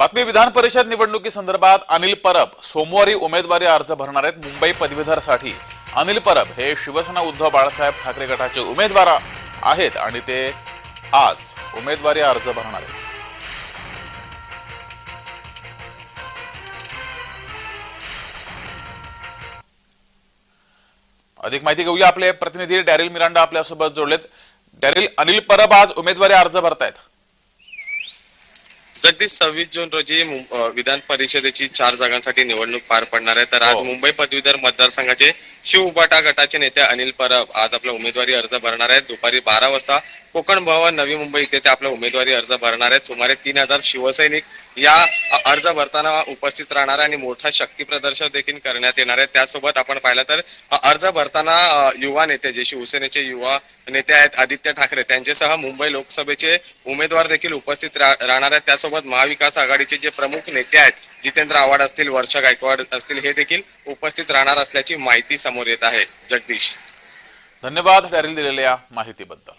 बातमी विधान परिषद निवडणुकी संदर्भात अनिल परब सोमवारी उमेदवारी अर्ज भरणार आहेत मुंबई पदवीधरसाठी. अनिल परब हे शिवसेना उद्धव बाळासाहेब ठाकरे गटाचे उमेदवार आहेत आणि ते आज उमेदवारी अर्ज भरणार आहेत. अधिक माहिती घेऊया आपले प्रतिनिधी डॅरिल मिरांडा आपल्यासोबत जोडलेत. डॅरिल अनिल परब आज उमेदवारी अर्ज भरतायत. जगदीश सव्वीस जून रोजी मुं- विधान परिषदेची चार जागांसाठी निवडणूक पार पडणार आहे. तर आज हो. मुंबई पदवीधर मतदारसंघाचे शिव उबाटा गटाचे नेते अनिल परब आज आपला उमेदवारी अर्ज भरणार आहेत. दुपारी बारा वाजता कोकण भवन नवी मुंबई इथे ते आपला उमेदवारी अर्ज भरणार आहेत. सुमारे तीन हजार शिवसैनिक या अ, अर्ज भरताना उपस्थित राहणार आणि मोठा शक्ती प्रदर्शन देखील करण्यात येणार आहे. त्यासोबत आपण पाहिलं तर अर्ज भरताना युवा नेते जे शिवसेनेचे युवा नेते आहेत आदित्य ठाकरे त्यांच्यासह मुंबई लोकसभेचे उमेदवार देखील उपस्थित राहणार आहेत. त्यासोबत महाविकास आघाडीचे जे प्रमुख नेते आहेत जितेंद्र आव्हाड असतील वर्षा गायकवाड असतील हे देखील उपस्थित राहणार असल्याची माहिती समोर येत आहे. जगदीश. धन्यवाद डॅरिल दिलेल्या माहितीबद्दल.